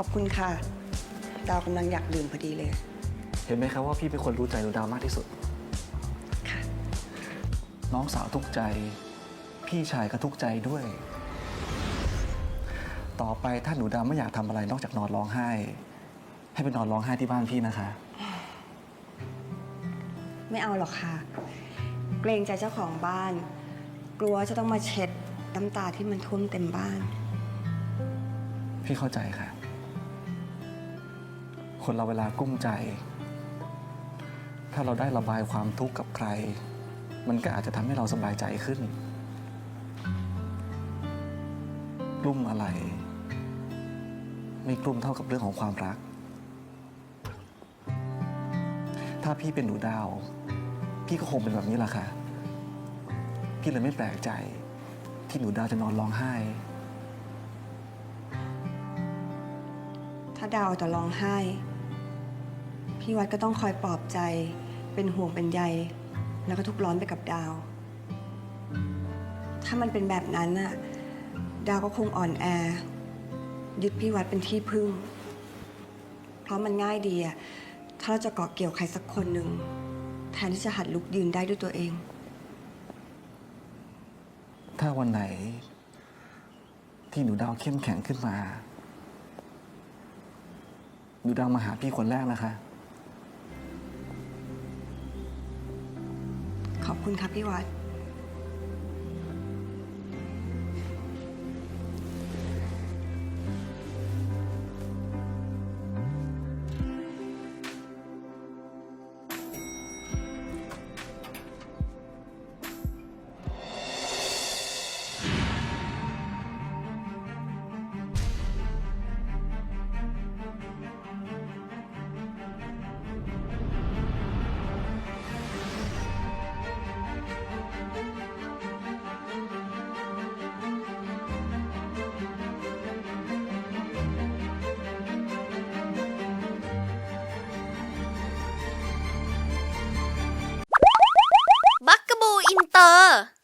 ขอบคุณค่ะ ดาวกำลังอยากดื่มพอดีเลย เห็นไหมครับว่าพี่เป็นคนรู้ใจหนูดาวมากที่สุด ค่ะ น้องสาวทุกข์ใจ พี่ชายก็ทุกข์ใจด้วย ต่อไปถ้าหนูดาวไม่อยากทำอะไรนอกจากนอนร้องไห้ ให้ไปนอนร้องไห้ที่บ้านพี่นะคะ ไม่เอาหรอกค่ะ เกรงใจเจ้าของบ้าน กลัวจะต้องมาเช็ดน้ำตาที่มันท่วมเต็มบ้าน พี่เข้าใจค่ะ คนเราเวลากุ้มใจ ถ้าเราได้ระบายความทุกข์กับใคร มันก็อาจจะทำให้เราสบายใจขึ้นกลุ้มอะไร ไม่กลุ้มเท่ากับเรื่องของความรัก ถ้าพี่เป็นหนูดาว พี่ก็คงเป็นแบบนี้แหละค่ะ พี่เลยไม่แปลกใจที่หนูดาวจะนอนร้องไห้ ถ้าดาวจะร้องไห้ พี่วัดก็ต้องคอยปลอบใจ เป็นห่วงเป็นใย แล้วก็ทุกข์ร้อนไปกับดาว ถ้ามันเป็นแบบนั้นน่ะ ดาวก็คงอ่อนแอ ยึดพี่วัดเป็นที่พึ่ง เพราะมันง่ายดีอะถ้าเราจะเกาะเกี่ยวใครสักคนหนึ่ง แทนที่จะหัดลุกยืนได้ด้วยตัวเอง ถ้าวันไหน ที่หนูดาวเข้มแข็งขึ้นมา ดูดังมาหาพี่คนแรกนะคะ ขอบคุณครับพี่วัด 다